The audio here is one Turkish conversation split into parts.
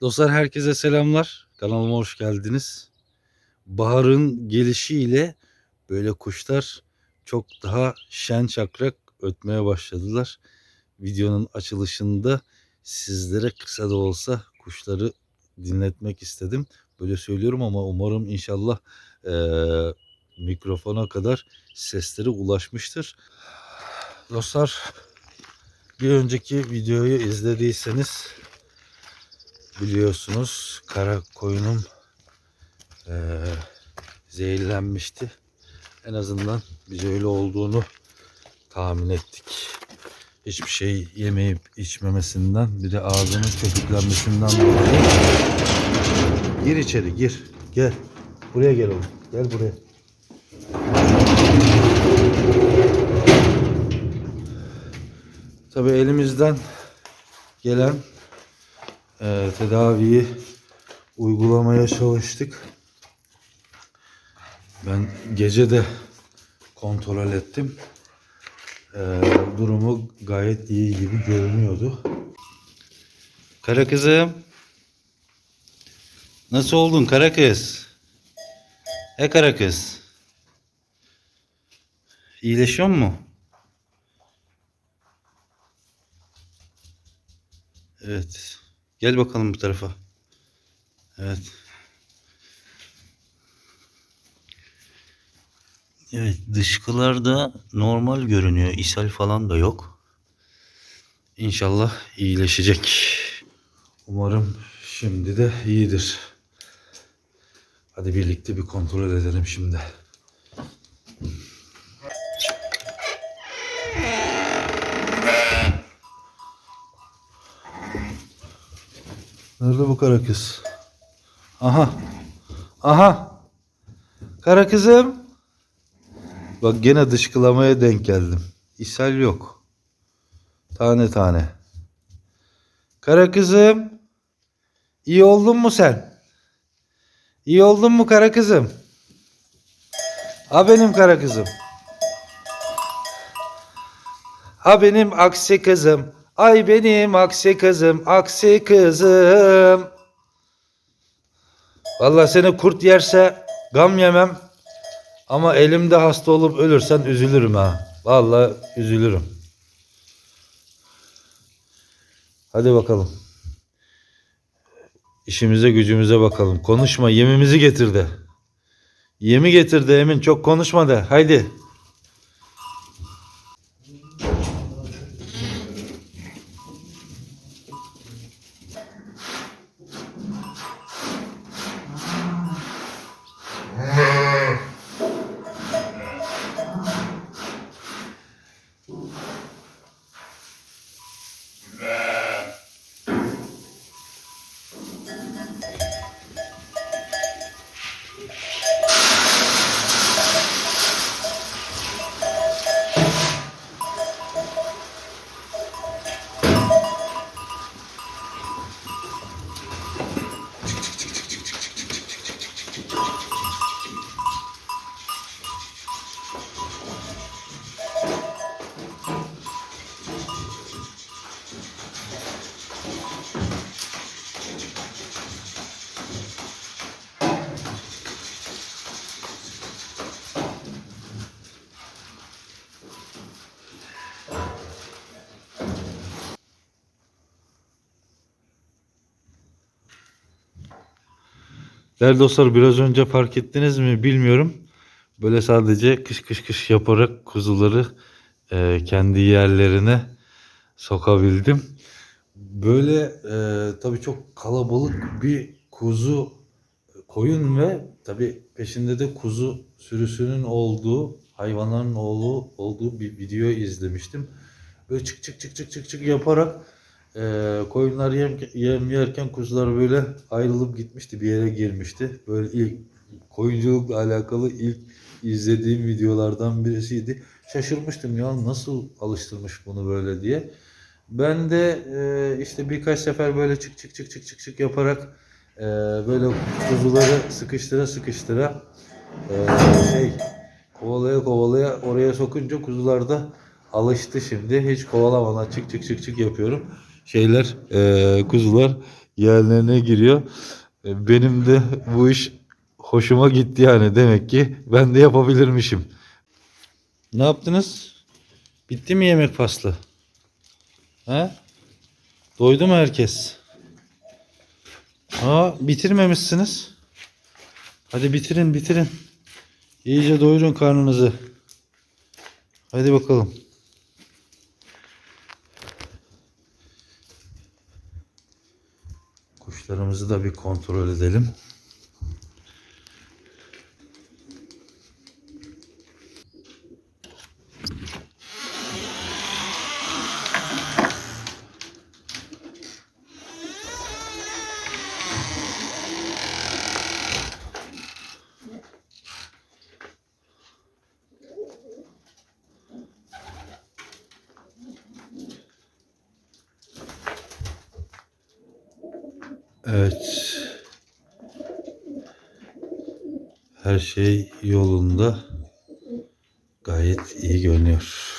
Dostlar herkese selamlar. Kanalıma hoş geldiniz. Baharın gelişiyle böyle kuşlar çok daha şen şakrak ötmeye başladılar. Videonun açılışında sizlere kısa da olsa kuşları dinletmek istedim. Böyle söylüyorum ama umarım inşallah eee, mikrofona kadar sesleri ulaşmıştır. Dostlar bir önceki videoyu izlediyseniz biliyorsunuz kara koyunum eee, zehirlenmişti. En azından biz öyle olduğunu tahmin ettik. Hiçbir şey yemeyip içmemesinden bir de ağzının köpüklenmesinden dolayı. Gir içeri gir. Gel. Buraya gel oğlum. Gel buraya. Tabii elimizden gelen e, tedaviyi uygulamaya çalıştık. Ben gece de kontrol ettim. E, durumu gayet iyi gibi görünüyordu. Kara kızım. Nasıl oldun kara kız? He kara kız. İyileşiyor mu? Evet. Gel bakalım bu tarafa. Evet. Evet, dışkılar da normal görünüyor. İshal falan da yok. İnşallah iyileşecek. Umarım şimdi de iyidir. Hadi birlikte bir kontrol edelim şimdi. Nerede bu kara kız? Aha. Aha. Kara kızım. Bak gene dışkılamaya denk geldim. İshal yok. Tane tane. Kara kızım. İyi oldun mu sen? İyi oldun mu kara kızım? Ha benim kara kızım. Ha benim aksi kızım. Ay benim aksi kızım, aksi kızım. Vallahi seni kurt yerse gam yemem. Ama elimde hasta olup ölürsen üzülürüm ha. Vallahi üzülürüm. Hadi bakalım. İşimize gücümüze bakalım. Konuşma yemimizi getir de. Yemi getir de Emin çok konuşma de. Haydi. Değerli dostlar biraz önce fark ettiniz mi bilmiyorum. Böyle sadece kış kış kış yaparak kuzuları e, kendi yerlerine sokabildim. Böyle e, tabii çok kalabalık bir kuzu koyun ve tabii peşinde de kuzu sürüsünün olduğu hayvanların olduğu, olduğu bir video izlemiştim. Böyle çık çık çık çık çık çık yaparak e, koyunlar yem, yem yerken kuzular böyle ayrılıp gitmişti bir yere girmişti. Böyle ilk koyunculukla alakalı ilk izlediğim videolardan birisiydi. Şaşırmıştım ya nasıl alıştırmış bunu böyle diye. Ben de e, işte birkaç sefer böyle çık çık çık çık çık çık yaparak e, böyle kuzuları sıkıştıra sıkıştıra e, şey kovalaya kovalaya oraya sokunca kuzular da alıştı şimdi. Hiç kovalamadan çık çık çık çık yapıyorum. Şeyler e, kuzular yerlerine giriyor. E, Benim de bu iş hoşuma gitti yani demek ki ben de yapabilirmişim. Ne yaptınız? Bitti mi yemek faslı? He? Doydu mu herkes? Aa bitirmemişsiniz. Hadi bitirin bitirin. İyice doyurun karnınızı. Hadi bakalım. Kuşlarımızı da bir kontrol edelim. Evet. Her şey yolunda. Gayet iyi görünüyor.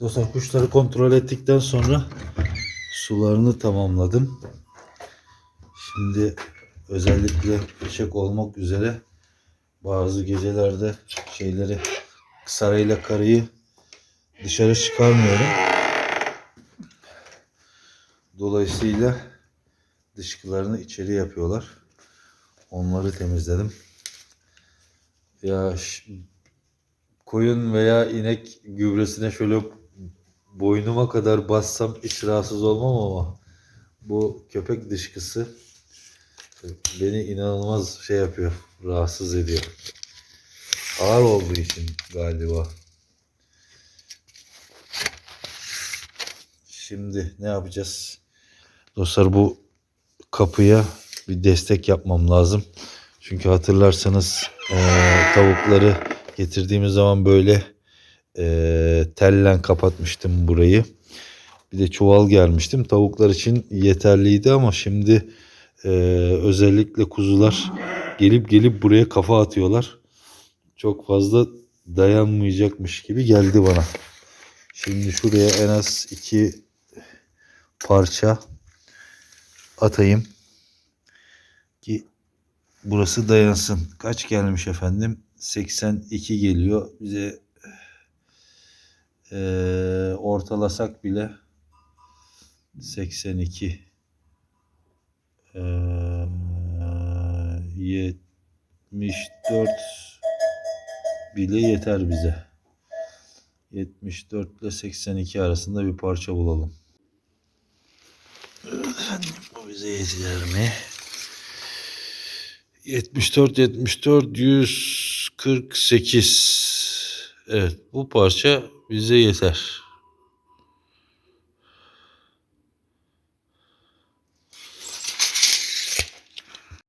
Dostlar kuşları kontrol ettikten sonra sularını tamamladım. Şimdi özellikle fişek olmak üzere bazı gecelerde şeyleri sarayla karıyı dışarı çıkarmıyorum. Dolayısıyla dışkılarını içeri yapıyorlar. Onları temizledim. Ya koyun veya inek gübresine şöyle boynuma kadar bassam hiç rahatsız olmam ama bu köpek dışkısı beni inanılmaz şey yapıyor, rahatsız ediyor. Ağır olduğu için galiba. Şimdi ne yapacağız? Dostlar bu kapıya bir destek yapmam lazım. Çünkü hatırlarsanız eee, tavukları getirdiğimiz zaman böyle eee tellen kapatmıştım burayı. Bir de çuval gelmiştim. Tavuklar için yeterliydi ama şimdi eee, özellikle kuzular gelip gelip buraya kafa atıyorlar. Çok fazla dayanmayacakmış gibi geldi bana. Şimdi şuraya en az iki parça atayım ki burası dayansın. Kaç gelmiş efendim? 82 geliyor. Bize eee, ortalasak bile 82 eee, 74 bile yeter bize. 74 ile 82 arasında bir parça bulalım. Efendim bu bize yeter mi? 74 74 148 Evet bu parça bize yeter.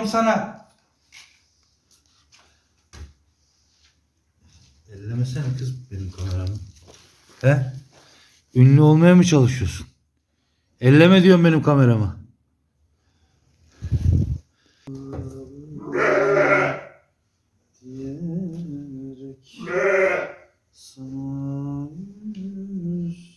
Elleme diyorum sana. Ellemesene kız benim kameramı. He? Ünlü olmaya mı çalışıyorsun? Elleme diyorum benim kameramı. diyerek sana yüz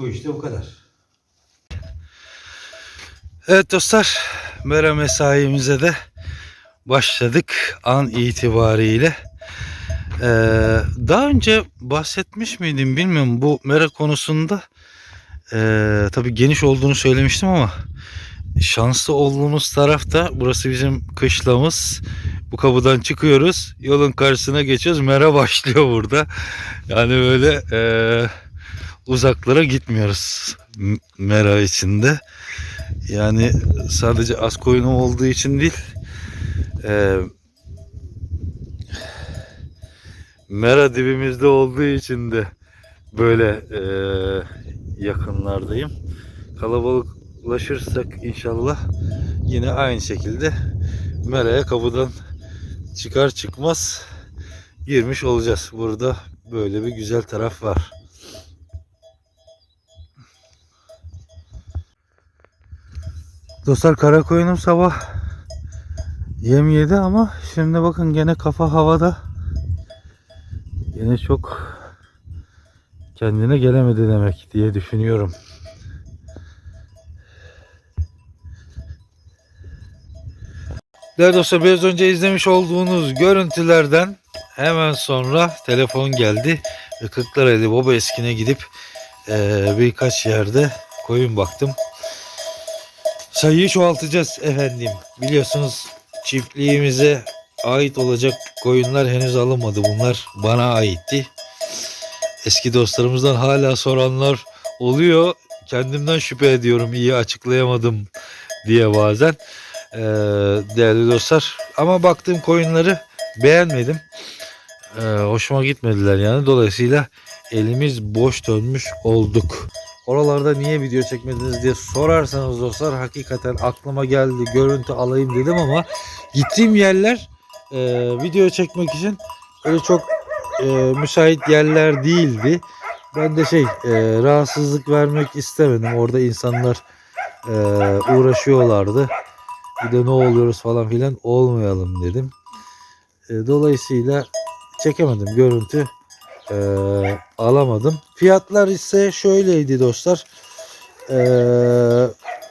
Bu işte bu kadar. Evet dostlar, mera mesaimize de başladık an itibariyle. Ee, daha önce bahsetmiş miydim bilmiyorum bu mera konusunda ee, tabii geniş olduğunu söylemiştim ama şanslı olduğumuz tarafta burası bizim kışlamız. Bu kapıdan çıkıyoruz. Yolun karşısına geçiyoruz. Mera başlıyor burada. Yani böyle ee, uzaklara gitmiyoruz. Mera içinde. Yani sadece az koyunum olduğu için değil. ee, Mera dibimizde olduğu için de böyle ee, yakınlardayım. Kalabalıklaşırsak inşallah yine aynı şekilde Mera'ya kapıdan çıkar çıkmaz girmiş olacağız. Burada böyle bir güzel taraf var. Dostlar kara koyunum sabah yem yedi ama şimdi bakın gene kafa havada. Gene çok kendine gelemedi demek diye düşünüyorum. Değerli dostlar biraz önce izlemiş olduğunuz görüntülerden hemen sonra telefon geldi Kırklareli Baba Eski'ne gidip eee, birkaç yerde koyun baktım. Sayıyı çoğaltacağız efendim. Biliyorsunuz çiftliğimize ait olacak koyunlar henüz alınmadı. Bunlar bana aitti. Eski dostlarımızdan hala soranlar oluyor. Kendimden şüphe ediyorum iyi açıklayamadım diye bazen. Ee, değerli dostlar. Ama baktığım koyunları beğenmedim. Ee, hoşuma gitmediler yani. Dolayısıyla elimiz boş dönmüş olduk. Oralarda niye video çekmediniz diye sorarsanız dostlar hakikaten aklıma geldi görüntü alayım dedim ama gittiğim yerler e, video çekmek için öyle çok e, müsait yerler değildi. Ben de şey e, rahatsızlık vermek istemedim. Orada insanlar e, uğraşıyorlardı. Bir de ne oluyoruz falan filan olmayalım dedim. E, dolayısıyla çekemedim görüntü e, alamadım. Fiyatlar ise şöyleydi dostlar. E,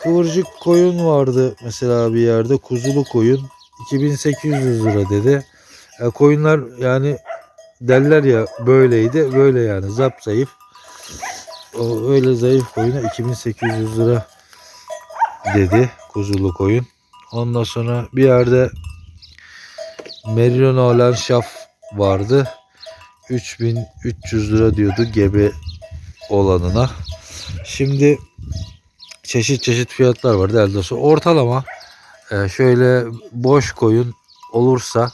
kıvırcık koyun vardı mesela bir yerde kuzulu koyun 2800 lira dedi. E, koyunlar yani derler ya böyleydi böyle yani zap zayıf. O öyle zayıf koyuna 2800 lira dedi kuzulu koyun. Ondan sonra bir yerde Merino olan şaf vardı. 3300 lira diyordu gebe olanına. Şimdi çeşit çeşit fiyatlar var dostlar. Ortalama e, şöyle boş koyun olursa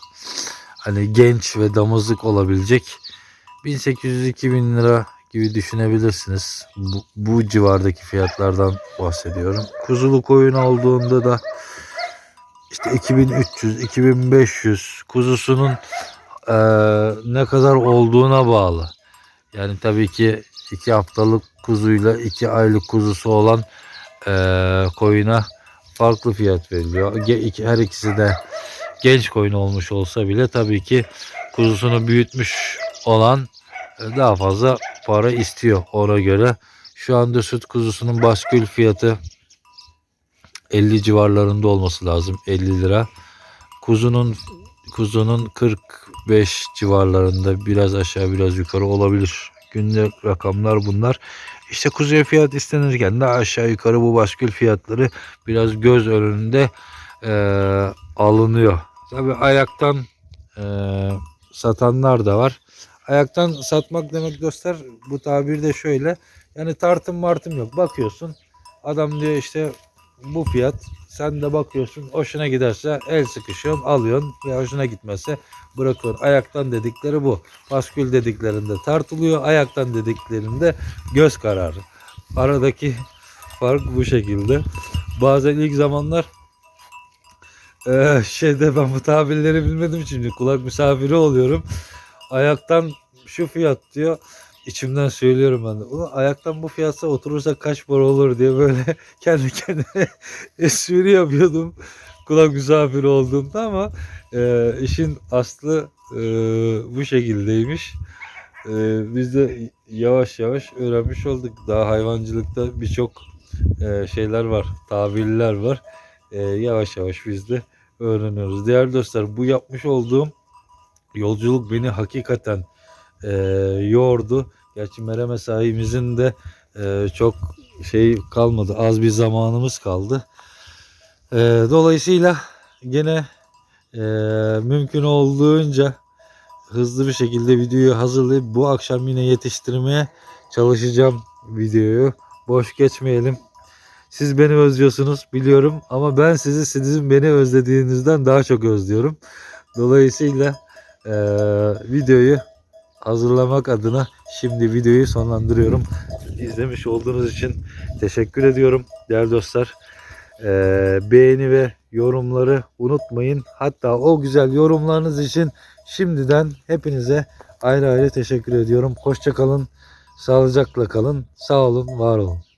hani genç ve damızlık olabilecek 1800-2000 lira gibi düşünebilirsiniz. Bu, bu civardaki fiyatlardan bahsediyorum. Kuzulu koyun olduğunda da işte 2300, 2500 kuzusunun eee, ne kadar olduğuna bağlı. Yani tabii ki iki haftalık kuzuyla iki aylık kuzusu olan eee, koyuna farklı fiyat veriliyor. Her ikisi de genç koyun olmuş olsa bile tabii ki kuzusunu büyütmüş olan e, daha fazla para istiyor ona göre. Şu anda süt kuzusunun baskül fiyatı 50 civarlarında olması lazım. 50 lira. Kuzunun kuzunun 45 civarlarında biraz aşağı biraz yukarı olabilir. Günlük rakamlar bunlar. İşte kuzuya fiyat istenirken de aşağı yukarı bu baskül fiyatları biraz göz önünde eee, alınıyor. Tabi ayaktan eee, satanlar da var. Ayaktan satmak demek dostlar bu tabir de şöyle. Yani tartım martım yok. Bakıyorsun adam diyor işte bu fiyat sen de bakıyorsun hoşuna giderse el sıkışıyorsun alıyorsun ve hoşuna gitmezse bırakıyorsun. Ayaktan dedikleri bu. Paskül dediklerinde tartılıyor. Ayaktan dediklerinde göz kararı. Aradaki fark bu şekilde. Bazen ilk zamanlar eee, şeyde ben bu tabirleri bilmediğim için kulak misafiri oluyorum. Ayaktan şu fiyat diyor. İçimden söylüyorum ben de. Ulan ayaktan bu fiyatsa oturursak kaç para olur diye böyle kendi kendime espri yapıyordum. Kulak misafiri olduğumda ama e, işin aslı e, bu şekildeymiş. Ee, biz de yavaş yavaş öğrenmiş olduk. Daha hayvancılıkta birçok e, şeyler var, tabirler var. Ee, yavaş yavaş biz de öğreniyoruz. Değerli dostlar bu yapmış olduğum yolculuk beni hakikaten e, yordu. Gerçi Mere mesaimizin de e, çok şey kalmadı. Az bir zamanımız kaldı. E, dolayısıyla gene e, mümkün olduğunca hızlı bir şekilde videoyu hazırlayıp bu akşam yine yetiştirmeye çalışacağım videoyu. Boş geçmeyelim. Siz beni özlüyorsunuz biliyorum ama ben sizi sizin beni özlediğinizden daha çok özlüyorum. Dolayısıyla eee, videoyu hazırlamak adına şimdi videoyu sonlandırıyorum. İzlemiş olduğunuz için teşekkür ediyorum değerli dostlar. Eee, beğeni ve yorumları unutmayın. Hatta o güzel yorumlarınız için şimdiden hepinize ayrı ayrı teşekkür ediyorum. Hoşça kalın, sağlıcakla kalın, sağ olun, var olun.